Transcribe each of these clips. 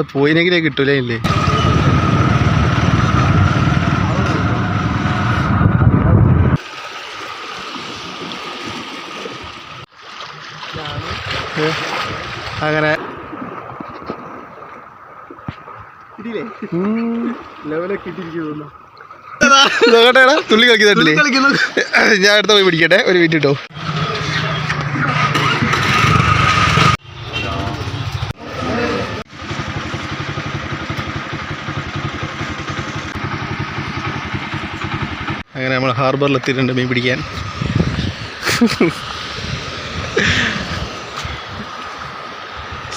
പോയിനെങ്കിലേ കിട്ടൂലേ ഇല്ലേ? അങ്ങനെ. തുള്ളി കളിക്കുന്നുണ്ടല്ലേ? ഞാൻ അടുത്ത പോയി പിടിക്കട്ടെ. ഒരു മിനിറ്റ് അങ്ങനെ നമ്മൾ ഹാർബറിൽ എത്തിയിട്ടുണ്ട് മീൻ പിടിക്കാൻ.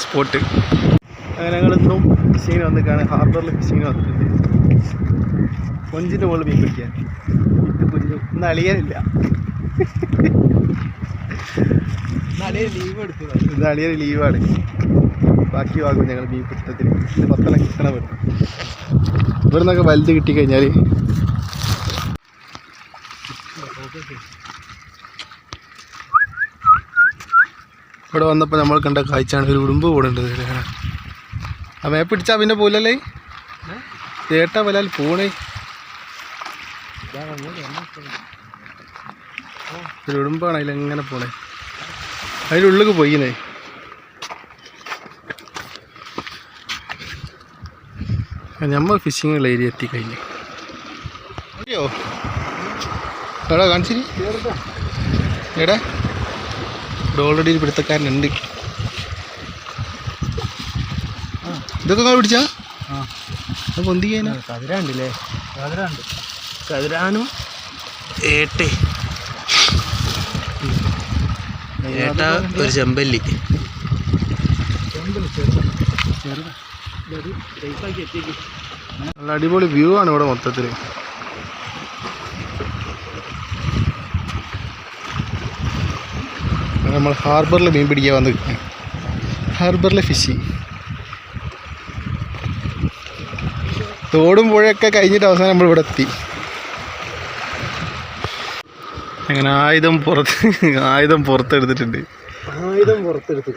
സ്പോട്ട്. അങ്ങനെ ഞങ്ങൾ ഇന്നും ഫിഷിങ്ങിന് വന്നിക്കാണ്. ഹാർബറിൽ ഫിഷിങ്ങിന് വന്നിട്ടുണ്ട്. കൊഞ്ചിന്റെ മുകളിൽ മീൻ പിടിക്കാൻ. ഇത് കുഞ്ഞു ഇന്ന് അളിയാനില്ല. ലീവ് എടുത്തു ഇന്ന് അളിയൻ ലീവാണ് ബാക്കി വാങ്ങും ഞങ്ങൾ മീൻ പിടുത്തത്തിന് പത്തനം കിട്ടണം. വരും ഇവിടെ നിന്നൊക്കെ വലുത് കിട്ടിക്കഴിഞ്ഞാൽ ഇവിടെ വന്നപ്പോൾ നമ്മൾ കണ്ട കാഴ്ചയാണ് ഒരു ഉടുമ്പ് കൂടുണ്ട് ആ മേ പിടിച്ചാൽ പിന്നെ പോലല്ലേ ചേട്ടാ വലാൽ പോണേ. ഒരു ഉടുമ്പാണ് അതിലെങ്ങനെ പോണേ? അതിന്റെ ഉള്ളിൽ പോയിനേ. നമ്മൾ ഫിഷിങ്ങുള്ള ഏരിയ എത്തിക്കഴിഞ്ഞു. അയ്യോ. എടാ കാണിച്ചിരി. എടാ ഇവിടെ ഓൾറെഡി ഒരു പിടുത്തക്കാരനുണ്ട്. ഇതൊക്കെ നിങ്ങൾ പിടിച്ചാ? പൊന്തിക്കാനാ കതിരാണ്ടില്ലേ? കതിരാണ്ട്. കതിരാനും ഏട്ടെ. ഏട്ട ഒരു ചെമ്പല്ലി. നല്ല അടിപൊളി വ്യൂ ആണ് ഇവിടെ മൊത്തത്തിൽ നമ്മൾ ഹാർബറിൽ മീൻ പിടിക്കാൻ വന്ന് ഹാർബറിലെ ഫിഷിങ് തോടും പുഴയൊക്കെ കഴിഞ്ഞിട്ട് അവസാനം നമ്മൾ ഇവിടെ എത്തി. അങ്ങനെ ആയുധം പുറത്ത് ആയുധം പുറത്തെടുത്തിട്ടുണ്ട്. ആയുധം പുറത്തെടുത്തു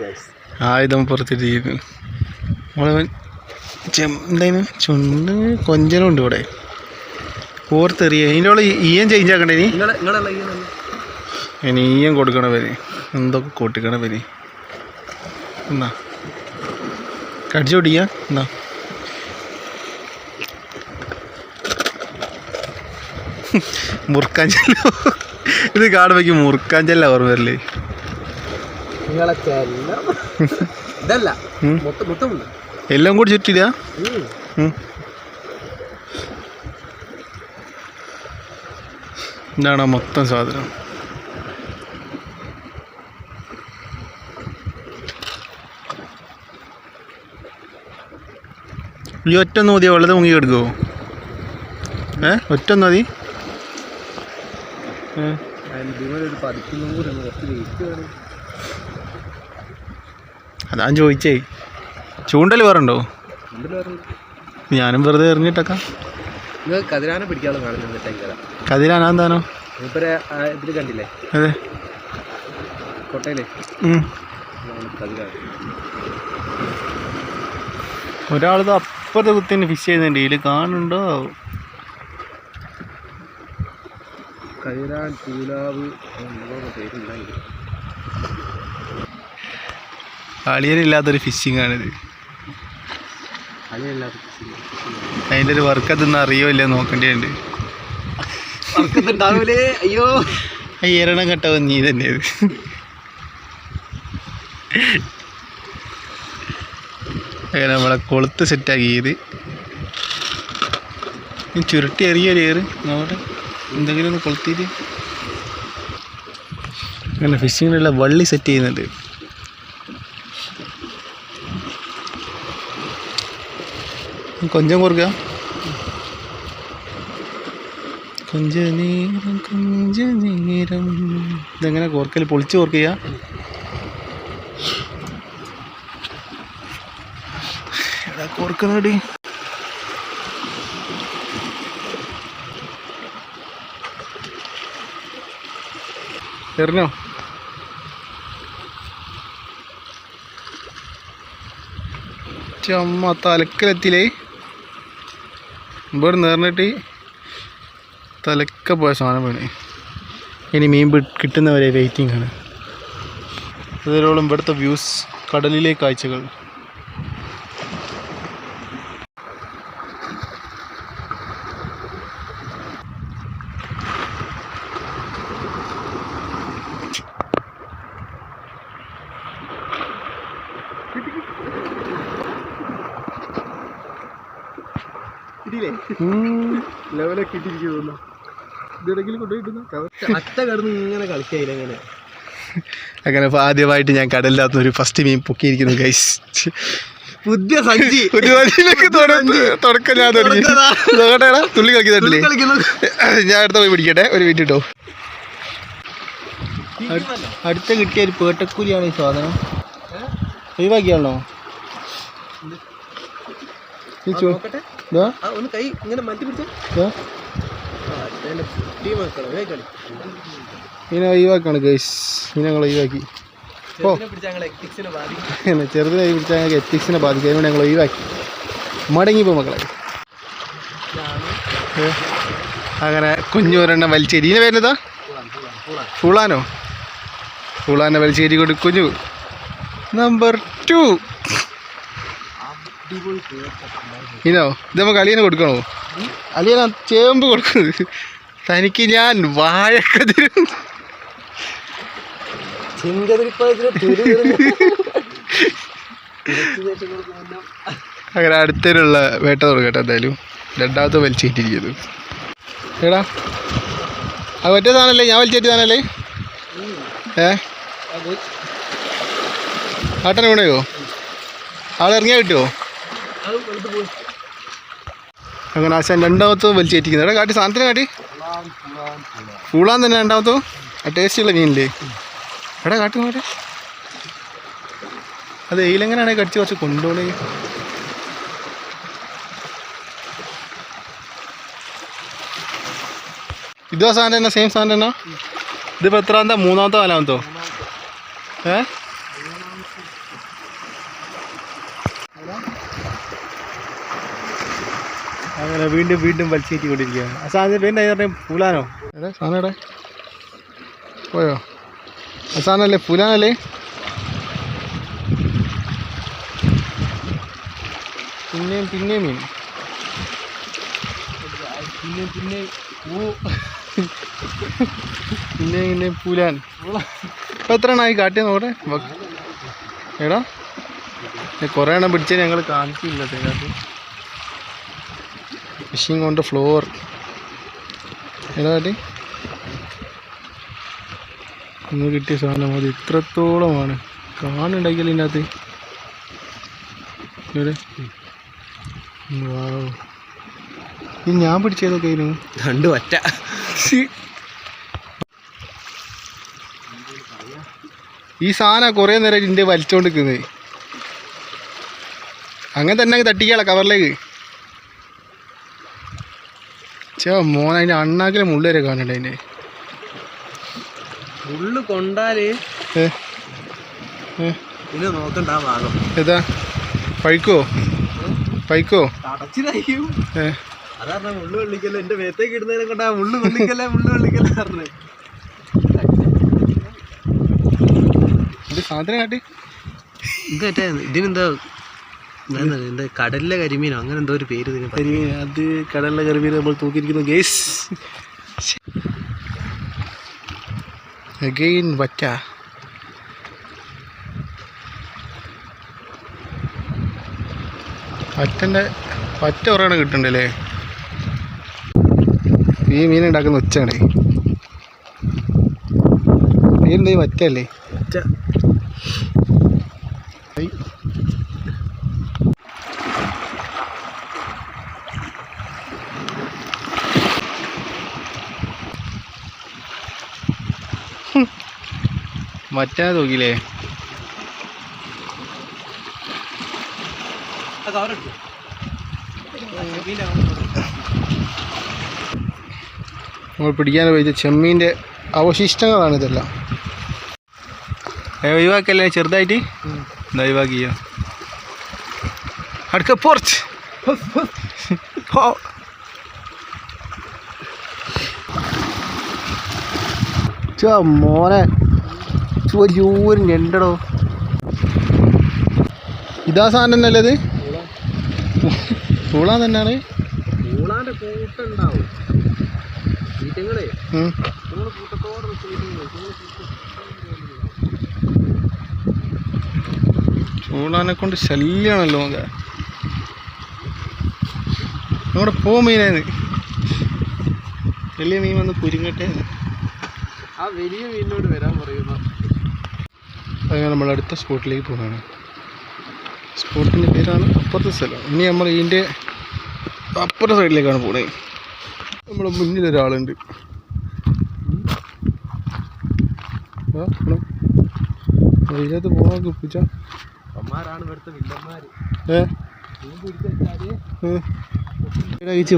ആയുധം പുറത്തിട്ടിരിക്കുന്നു. നമ്മളവൻ എന്തായാലും ചുണ്ട് കൊഞ്ചനുണ്ട് ഇവിടെ. ഓർത്തെറിയ ഇതിന്റെ ഉള്ള ഈയം ചേഞ്ച് ആക്കണ്ടേ ഇനി? ഇനി ഈയം കൊടുക്കണ പേര് എന്തൊക്കെ കൊട്ടിക്കണ പിന്നെ എന്നാ കടിച്ചു പിടിക്കുക എന്നാ. മുറുക്കാഞ്ചല്ലോ ഇത് കാണുമ്പോഴേക്ക് മുറുക്കാഞ്ചല്ല ഓർമ്മ വരില്ലേ എല്ലാം കൂടി ചുറ്റില്ല എന്താണ് മൊത്തം സാധനം. ഈ ഒറ്റ ഒന്ന് മതിയോ വെള്ളത്തിൽ മുങ്ങി എടുക്കുമോ ഏ? ഒറ്റ വേണം അതാ ചോദിച്ചേ. ചൂണ്ടൽ വേറുണ്ടോ ഞാനും വെറുതെ എറിഞ്ഞിട്ടൊക്കെ. കതിരാനെ കാണുന്നുണ്ട് ഇതിൽ കണ്ടില്ലേ അതെ. കോട്ടയിലെ? ഉം. കതിരാൻ കുത്തിന് ഫിഷ് ചെയ്യുന്നുണ്ട് ഇതിൽ കാണുന്നുണ്ടോ? കൈരാൻ പൂലാവ് അളിയനില്ലാത്തൊരു ഫിഷിംഗ് ആണിത്. അതിന്റെ ഒരു വർക്ക് അതൊന്നും അറിയോ ഇല്ല നോക്കേണ്ടിയുണ്ട്. അയ്യോ. ഈ എരണം കെട്ടവൻ നീ തന്നെ അങ്ങനെ നമ്മളെ കൊളുത്ത് സെറ്റാക്കിയത്. ചുരുട്ടി എറിയൊരു ഏറ് നോക്കട്ടെ എന്തെങ്കിലും ഒന്ന് കൊളുത്തിയിട്ട്. അങ്ങനെ ഫിഷിങ്ങിനുള്ള വള്ളി സെറ്റ് ചെയ്യുന്നുണ്ട്. കൊഞ്ചം കൊടുക്കുക കൊഞ്ച നേരം കൊഞ്ച നേരം ഇതെങ്ങനെ കോർക്കൽ പൊളിച്ച് കോർക്കുക എടാ കോർക്കുന്നടി എറിഞ്ഞോ? ചമ്മ തലക്കലെത്തിയില്ലേ? ഇവിടെ നേർന്നിട്ട് തലക്ക പോയ സാധനം വേണേ. ഇനി മീൻ കിട്ടുന്നവരെ വെയിറ്റിംഗ് ആണ്. ഇതിലോളം ഇവിടുത്തെ വ്യൂസ് കടലിലെ കാഴ്ചകൾ. കിട്ടിയില്ലേ. ലെവലൊക്കെ ഇട്ടിരിക്കും തോന്നുന്നു ഇതെവിടെങ്കിലും കൊണ്ടുപോയിട്ടുണ്ടോ അത്ത കിടന്ന് ഇങ്ങനെ കളിക്കായില്ല അങ്ങനെ ഇപ്പൊ ആദ്യമായിട്ട് ഞാൻ കടലിനകത്ത് ഒരു ഫസ്റ്റ് മീൻ പൊക്കിയിരിക്കുന്നു ഗൈസ് പുതിയ സഞ്ചി. വരിയിലേക്ക് തുടക്കം ഞാൻ തുടങ്ങി നോക്കട്ടെടാ തുള്ളി കളിക്കുന്നുണ്ടല്ലേ ഞാൻ അടുത്ത പോയി പിടിക്കട്ടെ. ഒരു മിനിറ്റ് കേട്ടോ അടുത്ത കിട്ടിയ ഒരു പേട്ടക്കൂലിയാണ് ഈ സാധനം. ഒഴിവാക്കിയാണോ? ഈ ഒന്ന് കൈ ഇങ്ങനെ മാറ്റി ഇതിനെ ഒഴിവാക്കാണ് ഗൈസ് ഇതിനെ ഞങ്ങൾ ഒഴിവാക്കി. ഓ ചെറുതിനെ പിടിച്ച എത്തിക്സിനെ ബാധിക്കും. ഞങ്ങൾക്ക് എത്തിക്സിനെ അതുകൊണ്ട് ഞങ്ങൾ ഒഴിവാക്കി. മടങ്ങിപ്പോ മക്കളെ. അങ്ങനെ കുഞ്ഞു ഒരെണ്ണം വലിച്ചേരി ഇതിനെ വരുന്നതാ ഫുളാനോ ഫുളാനെ വലിച്ചേരി കൊണ്ട് കുഞ്ഞു. നമ്പർ ടു ഇനോ ഇത് നമുക്ക് അലിയനെ കൊടുക്കണോ? അലിയന ചേമ്പ് കൊടുക്കുന്നത്. തനിക്ക് ഞാൻ തുരു. അങ്ങനെ അടുത്തതിലുള്ള വേട്ട തുടങ്ങട്ടെ എന്തായാലും. രണ്ടാമത്തെ വലിച്ചേറ്റിരിക്കുന്നത് എടാ അത് മറ്റേ സാധനമല്ലേ ഞാൻ വലിച്ചേറ്റി സാധനമല്ലേ ഏ? ആട്ടനെ വീണയോ ആളിറങ്ങിയാൽ കിട്ടുമോ അങ്ങനെ ആശാൻ രണ്ടാമത്തും വലിച്ചേറ്റിക്കുന്നത് കാട്ടി സാധനത്തിന് കാട്ടി. ഫുളാൻ തന്നെ രണ്ടാമത്തോ ആ ടേസ്റ്റുള്ള മീനില്ലേ? എടാ കാട്ടി മാറ്റി. അത് എയിലെങ്ങനെയാണ് കടിച്ച് കുറച്ച് കൊണ്ടുപോകണേ ഇതോ സാധനം തന്നെ സെയിം സാധനം തന്നെ. ഇതിപ്പോൾ എത്രാമത്തെ? മൂന്നാമത്തോ നാലാമത്തോ? ഏ അങ്ങനെ വീണ്ടും വീണ്ടും വലിച്ചേറ്റിക്കൊണ്ടിരിക്കുകയാണ്. ആ സാധനം പിന്നെ പറഞ്ഞ പുലാനോ എടാ സാധനം എവിടെ പോയോ? ആ സാധനമല്ലേ പൂലാനല്ലേ പിന്നെയും പിന്നെയും മീൻ. പിന്നെ പിന്നെ പൂ. പിന്നെ പിന്നെ പൂലാൻ ഇപ്പം എത്ര എണ്ണമായി കാട്ടിയ നോക്കട്ടെ? എടാ. കുറേ എണ്ണം പിടിച്ചത് ഞങ്ങൾ കാണിച്ചില്ല ഇതിനകത്ത്. ഫിഷിങ് ദ ഫ്ലോർ കാട്ടി ഇന്ന് കിട്ടിയ സാധനം അത് ഇത്രത്തോളമാണ്. കാണുണ്ടെങ്കിൽ ഇതിനകത്ത്. ഇത് ഞാൻ പിടിച്ചതൊക്കെ ആയിരുന്നു. രണ്ട് ഒറ്റ. ഈ സാധനം കുറേ നേരം ഇതിന്റെ വലിച്ചോണ്ട് നിൽക്കുന്നത് അങ്ങനെ തന്നെ തട്ടിക്കാളെ കവറിലേക്ക് ചേ മോൻ അതിന്റെ അണ്ണാക്കിലെ മുള്ളു വരെ കാണണ്ട അതിന്റെ മുള്ളു കൊണ്ടാൽ പിന്നെ നോക്കണ്ട ഭാഗം. ഏതാ? പഴുക്കോ? പഴുക്കോ? തടച്ചിലായിരിക്കും. അതാ മുള്ളു വെള്ളിക്കല്ലേ. എന്റെ മേത്തേക്ക് ഇടുന്നതിനെ കൊണ്ടാ മുള്ളു വെള്ളിക്കല്ലേ മുള്ളു വെള്ളിക്കല്ലേ പറഞ്ഞു. സാധനം കാട്ടി? ഇതിനെന്താ എന്താ കടലിലെ കരിമീനോ? അങ്ങനെ എന്തോ ഒരു പേര് ഇതിന്. കരിമീൻ അത് കടലിലെ കരിമീൻ നമ്മൾ തൂക്കിയിരിക്കുന്നു. Guys again വറ്റ. വറ്റന്റെ വറ്റ കുറേ കിട്ടുന്നുണ്ടല്ലേ? ഈ മീൻ ഉണ്ടാക്കുന്ന ഉച്ചയാണ് മീൻ ഈ വറ്റല്ലേ ച്ച. മറ്റാ തൂക്കില്ലേ നമ്മൾ പിടിക്കാൻ പോയത് ചെമ്മീന്റെ അവശിഷ്ടങ്ങളാണ് ഇതെല്ലാം. ഒഴിവാക്കല്ലേ? ചെറുതായിട്ട്? ഒഴിവാക്കിയോ. അടുക്ക പോർച്ച്. മോനെ. ചോരും ഞെണ്ടടോ. ഇതാ സാധനം തന്നെയല്ലേ ഇത്? പൂളാൻ തന്നെയാണ്. ചൂളാനെ കൊണ്ട് ശല്യമാണല്ലോ നമുക്ക്. നമ്മുടെ പോ മീനാണ് വലിയ മീൻ വന്ന് കുരുങ്ങട്ടെ ആ വലിയ മീനിനോട് വരാൻ പറയുന്ന അങ്ങനെ നമ്മൾ അടുത്ത സ്പോട്ടിലേക്ക് പോവുകയാണ്. സ്പോട്ടിന്റെ പേരാണ് അപ്പുറത്തെ സ്ഥലം. ഇനി നമ്മൾ ഇതിന്റെ അപ്പുറത്തെ സൈഡിലേക്കാണ് പോണത് നമ്മുടെ മുന്നിൽ ഒരാളുണ്ട്. പോണം. ഇതിനകത്ത് പോകാൻ കുപ്പിച്ച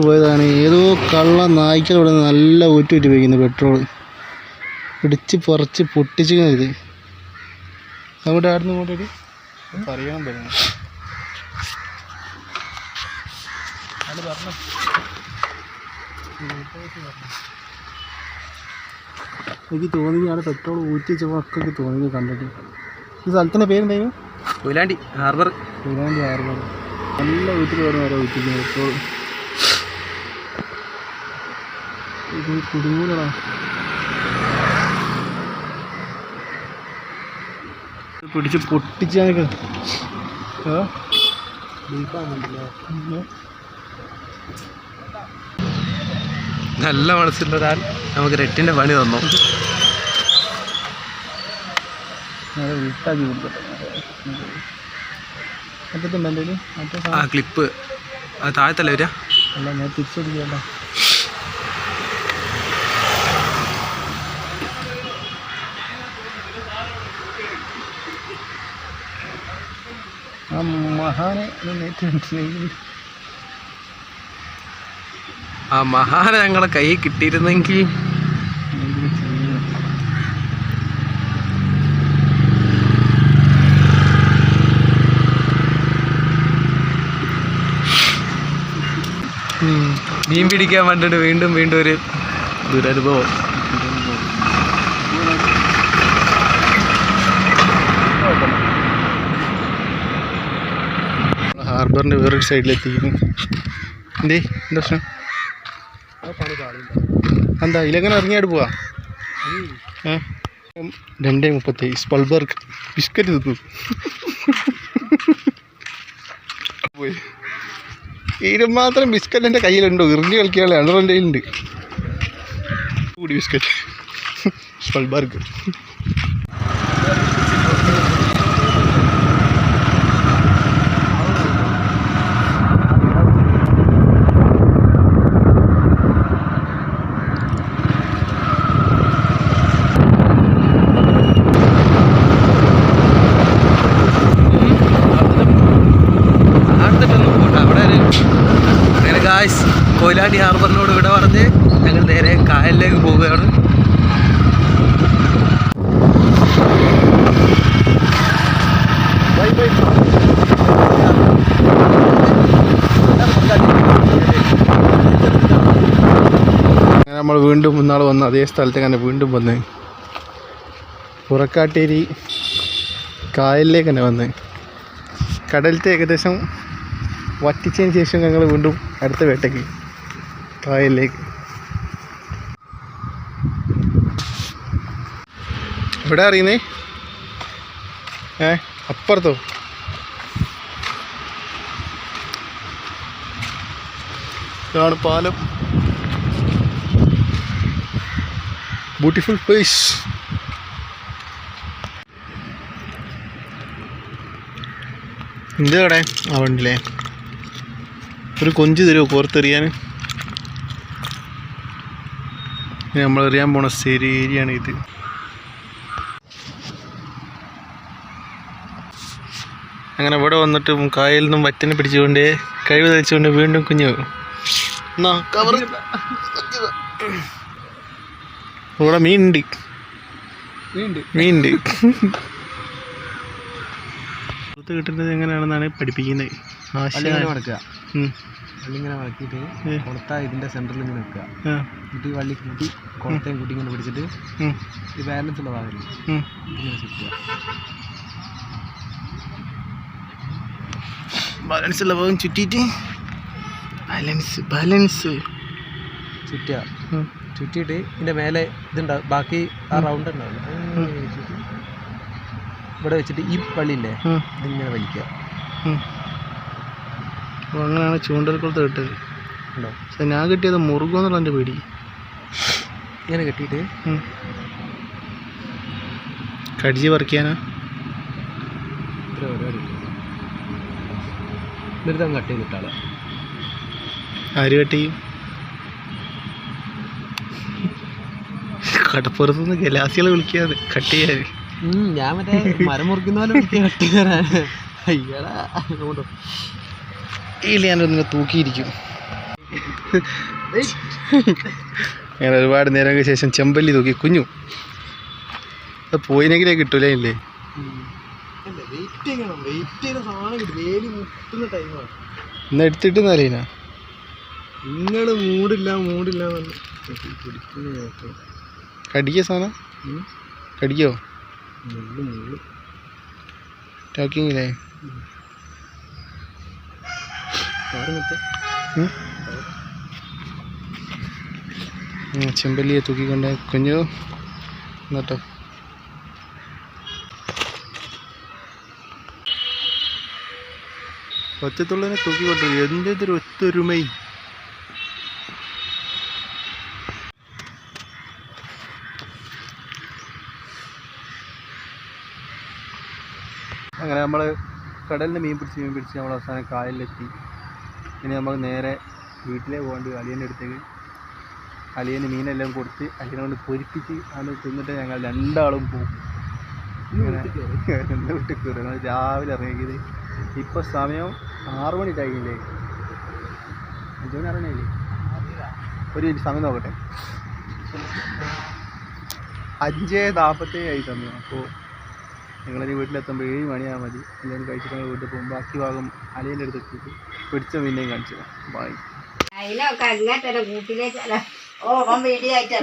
പോയതാണ്. ഏതോ കള്ള നായ്ക്കൾ ഇവിടെ നല്ല ഊറ്റി ഊറ്റി വയ്ക്കുന്നു പെട്രോൾ പിടിച്ച് പറിച്ച് പൊട്ടിച്ച് അവിടെ ആടുന്ന് ഇങ്ങോട്ടേക്ക്. പറയണം അത് പറഞ്ഞു എനിക്ക് തോന്നി അവിടെ പെട്രോൾ ഊറ്റി ഒക്കെ തോന്നി കണ്ടിട്ട്. ഈ സ്ഥലത്തിന്റെ പേരുണ്ടായിരുന്നു കൊയിലാണ്ടി ഹാർബർ. കൊയിലാണ്ടി ഹാർബർ. നല്ല വീട്ടിൽ വരുന്ന വരെ ഊറ്റിക്കുന്നു പെട്രോൾ ഇത് കുടുങ്ങൂലടാ. പിടിച്ച് പൊട്ടിച്ചാനൊക്കെ ആ? നല്ല മനസ്സുള്ള ഒരാൾ നമുക്ക് റെറ്റിന്റെ പണി തന്നു. വീട്ടാക്കി കൊടുക്കട്ടെ ആ ക്ലിപ്പ് ആ താഴത്തല്ലേ വരിക? അല്ല ഞാൻ തിരിച്ചടിക്കണ്ട ആ മഹാനെ ആ മഹാന ഞങ്ങളെ കൈ കിട്ടിയിരുന്നെങ്കിൽ മീൻ പിടിക്കാൻ വേണ്ടിട്ട് വീണ്ടും വീണ്ടും ഒരു ദുരനുഭവം. ഹാർബറിന്റെ വേറൊരു സൈഡിലെത്തിക്കുന്നു. എന്തേ? എന്താ പ്രശ്നം? എന്താ? ഇതിലെങ്ങനെ ഇറങ്ങിയാട് പോവാ? രണ്ടേ മുപ്പത്തി സ്പൾബർഗ് ബിസ്ക്കറ്റ് തിന്നു. പോയി. ഇതിന് മാത്രം ബിസ്ക്കറ്റ് എന്റെ കയ്യിലുണ്ടോ. ഇറങ്ങി കളിക്കാനുള്ള അണറിന്റെ കയ്യിലുണ്ട്. കൂടി ബിസ്ക്കറ്റ് സ്പൾബർഗ് അടുത്തിട്ടൊന്നും പോട്ടെ അവിടെ ഒരു അങ്ങനെ ഗായ്സ് കൊയിലാണ്ടി ഹാർബറിനോട് ഇവിടെ പറഞ്ഞ് ഞങ്ങൾ നേരെ കായലിലേക്ക് പോവുകയാണ്. നമ്മൾ വീണ്ടും ഇന്നാൾ വന്ന് അതേ സ്ഥലത്ത് തന്നെ വീണ്ടും വന്ന് പുറക്കാട്ടേരി കായലിലേക്ക് തന്നെ വന്ന്. കടലത്തെ ഏകദേശം വറ്റിച്ചതിന് ശേഷം ഞങ്ങൾ വീണ്ടും അടുത്ത വേട്ടയ്ക്ക് കായലിലേക്ക് ഇവിടെ അറിയുന്നേ? ഏ അപ്പുറത്തോ? ഇതാണ് പാലം. ബ്യൂട്ടിഫുൾ പ്ലേസ് എന്ത് കട? ആ വണ്ടിയില്ലേ ഒരു കൊഞ്ച് തരുമോ പുറത്തെറിയാൻ നമ്മൾ അറിയാൻ പോണ ശരി ഏരിയയാണ് ഇത്. അങ്ങനെ ഇവിടെ വന്നിട്ടും കായലിൽ നിന്നും വറ്റനെ പിടിച്ചുകൊണ്ട് കഴിവ് തെളിച്ചുകൊണ്ട് വീണ്ടും കുഞ്ഞു. കവർ ഇവിടെ മീനുണ്ട്. മീനുണ്ട്. കിട്ടുന്നത് എങ്ങനെയാണെന്നാണ് പഠിപ്പിക്കുന്നത്. വള്ളി ഇങ്ങനെ വളക്കിയിട്ട് ഉം. ഇതിന്റെ സെന്ററിൽ ഇങ്ങനെ വെക്കുക. എന്നിട്ട് ഈ വള്ളി കൂട്ടി കൊളുത്തയും കൂട്ടി ഇങ്ങനെ പിടിച്ചിട്ട് ഈ ബാലൻസ് ഉള്ള ഭാഗം ഉം. ഇതിങ്ങനെ ചുറ്റുക ബാലൻസ് ഉള്ള ഭാഗം ചുറ്റിയിട്ട് ബാലൻസ് ബാലൻസ് ചുറ്റുക. ചുറ്റിയിട്ട് ഇതിന്റെ മേലെ ഇതുണ്ടാവും ബാക്കി ആ റൗണ്ട് ഉണ്ടാവില്ല. ഇവിടെ വെച്ചിട്ട് ഈ വള്ളിയില്ലേ ഇതിങ്ങനെ വലിക്കുക. അപ്പോൾ അങ്ങനെയാണ് ചൂണ്ടൽക്കുളത്ത് കിട്ടത് ഉണ്ടോ? പക്ഷെ ഞാൻ കിട്ടിയത് മുറുകു എന്നുള്ള എന്റെ പേടി. ഇങ്ങനെ കിട്ടിയിട്ട്. കടിച്ച് പറിക്കാനാ? ഇത്ര പരിപാടി എന്നിട്ട് അങ്ങ് കട്ട് ചെയ്തിട്ടാളെ ആര് കട്ട് ചെയ്യും? കടപ്പുറത്തുനിന്ന് ഗലാസികളെ വിളിക്കാതെ കട്ട് ചെയ്യാൻ. ഞാൻ മറ്റേ മരം മുറിക്കുന്ന പോലെ വിളിക്കാൻ കട്ട് ചെയ്യാനാണ് അയ്യടാ അങ്ങോട്ടോ. ഇതിൽ ഞാനൊന്നിനെ തൂക്കിയിരിക്കും. അങ്ങനെ ഒരുപാട് നേരങ്ങൾക്ക് ശേഷം ചെമ്പല്ലി തൂക്കി കുഞ്ഞു. അത് പോയിനെങ്കിലേ കിട്ടൂലേ ഇല്ലേ? എന്നാ എടുത്തിട്ട് നിങ്ങൾ മൂടില്ല മൂടില്ല കടിക്കോ സാധനം? കടിക്കോ? ടോക്കിങ്ങില്ലേ ചെമ്പല്ലിയെ തൂക്കിക്കൊണ്ട് കുഞ്ഞു എന്നിട്ടോ. ഒറ്റത്തുള്ളതിനെ തൂക്കിക്കൊണ്ടു ഇതൊരു ഒത്തൊരുമൈ അങ്ങനെ നമ്മൾ കടലിൽ മീൻ പിടിച്ച് മീൻ പിടിച്ച് നമ്മൾ അവസാനം കായലിലെത്തി. ഇനി നമ്മൾ നേരെ വീട്ടിലേ പോകേണ്ടി അലിയന്റെ അടുത്തേക്ക്. അലിയന് മീനെല്ലാം കൊടുത്ത് അലിയനെ കൊണ്ട് പൊരിപ്പിച്ച് അത് തിന്നിട്ട് ഞങ്ങൾ രണ്ടാളും പോകും ഇങ്ങനെ വിട്ട് കയറി. ഞങ്ങൾ രാവിലെ ഇറങ്ങിയത് ഇപ്പോൾ സമയം ആറ് മണി കഴിഞ്ഞില്ലേ അഞ്ചു മണി അറിയണില്ലേ ഒരു മിനിറ്റ് സമയം നോക്കട്ടെ. അഞ്ച് നാൽപ്പത്തേഴ് ആയി സമയം. അപ്പോൾ നിങ്ങളൊരു വീട്ടിലെത്തുമ്പോൾ ഏഴ് മണിയാൽ മതി. എല്ലാവരും കഴിച്ചിട്ട് ഞങ്ങൾ വീട്ടിൽ പോകും. ബാക്കി ഭാഗം അലിയന്റെ അടുത്ത് എത്തിയിട്ട് പിടിച്ച മീനെയും കാണിച്ചു ബായ് ബൈ അതിനൊക്കെ അങ്ങനെ തന്നെ കൂട്ടിലേക്ക് ഓ വീഡിയോ ആയിട്ട്